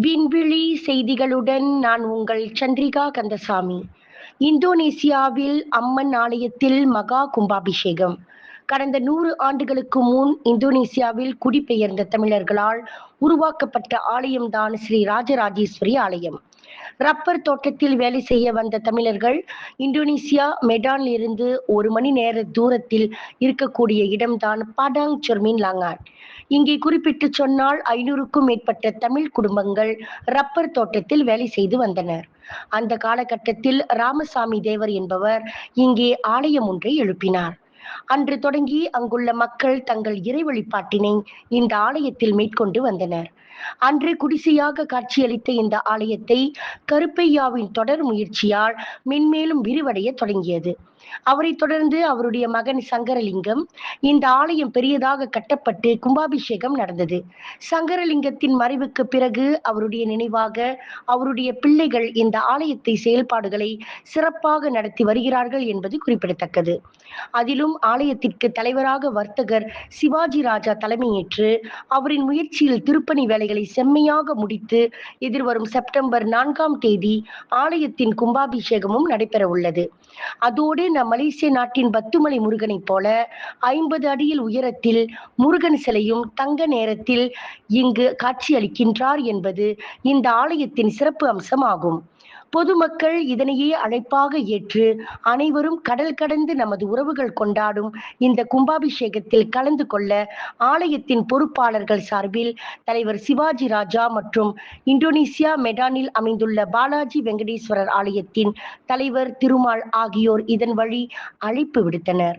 விண்வெளி செய்திகளுடன் நான் உங்கள் சந்திரிகா கந்தசாமி. இந்தோனேசியாவில் அம்மன் ஆலயத்தில் மகா கும்பாபிஷேகம். கடந்த நூறு ஆண்டுகளுக்கு முன் இந்தோனேசியாவில் குடிபெயர்ந்த தமிழர்களால் உருவாக்கப்பட்ட ஆலயம்தான் ஸ்ரீ ராஜராஜேஸ்வரி ஆலயம். ரப்பர் தோட்டத்தில் வேலை செய்ய வந்த தமிழர்கள் இந்தோனேசியா மெடானில் இருந்து ஒரு மணி நேர தூரத்தில் இருக்கக்கூடிய இடம்தான் பாடாங் சொர்மின் லாங்கான் இங்கே குறிப்பிட்டு சொன்னால் ஐநூறுக்கும் மேற்பட்ட தமிழ் குடும்பங்கள் ரப்பர் தோட்டத்தில் வேலை செய்து வந்தனர். அந்த காலகட்டத்தில் ராமசாமி தேவர் என்பவர் இங்கே ஆலயம் ஒன்றை எழுப்பினார். அன்று தொடங்கி அங்குள்ள மக்கள் தங்கள் இறை வழிபாட்டினை இந்த ஆலயத்தில் மேற்கொண்டு வந்தனர். அன்று குடிசையாக காட்சியளித்த இந்த ஆலயத்தை கருப்பையாவின் தொடர் முயற்சியால் மென்மேலும் விரிவடைய தொடங்கியது. அவரை தொடர்ந்து அவருடைய மகன் சங்கரலிங்கம் இந்த ஆலயம் பெரியதாக கட்டப்பட்டு கும்பாபிஷேகம் நடந்தது. சங்கரலிங்கத்தின் மறைவுக்கு பிறகு அவருடைய நினைவாக அவருடைய பிள்ளைகள் இந்த ஆலயத்தை செயல்பாடுகளை சிறப்பாக நடத்தி வருகிறார்கள் என்பது குறிப்பிடத்தக்கது. அதிலும் ஆலயத்திற்கு தலைவராக வர்த்தகர் சிவாஜி ராஜா தலைமையேற்று அவரின் முயற்சியில் திருப்பணி வேலைகளை செம்மையாக முடித்து எதிர்வரும் செப்டம்பர் நான்காம் தேதி ஆலயத்தின் கும்பாபிஷேகமும் நடைபெற உள்ளது. அதோடு நம் மலேசிய நாட்டின் பத்துமலை முருகனைப் போல ஐம்பது அடியில் உயரத்தில் முருகன் சிலையும் தங்க நேரத்தில் இங்கு காட்சியளிக்கின்றார் என்பது இந்த ஆலயத்தின் சிறப்பு அம்சமாகும். பொதுமக்கள் இதனையே அழைப்பாக ஏற்று அனைவரும் கடல் கடந்து நமது உறவுகள் கொண்டாடும் இந்த கும்பாபிஷேகத்தில் கலந்து கொள்ள ஆலயத்தின் பொறுப்பாளர்கள் சார்பில் தலைவர் சிவாஜி ராஜா மற்றும் இந்தோனேசியா மெடானில் அமைந்துள்ள பாலாஜி வெங்கடேஸ்வரர் ஆலயத்தின் தலைவர் திருமால் ஆகியோர் இதன் வழி அழைப்பு விடுத்தனர்.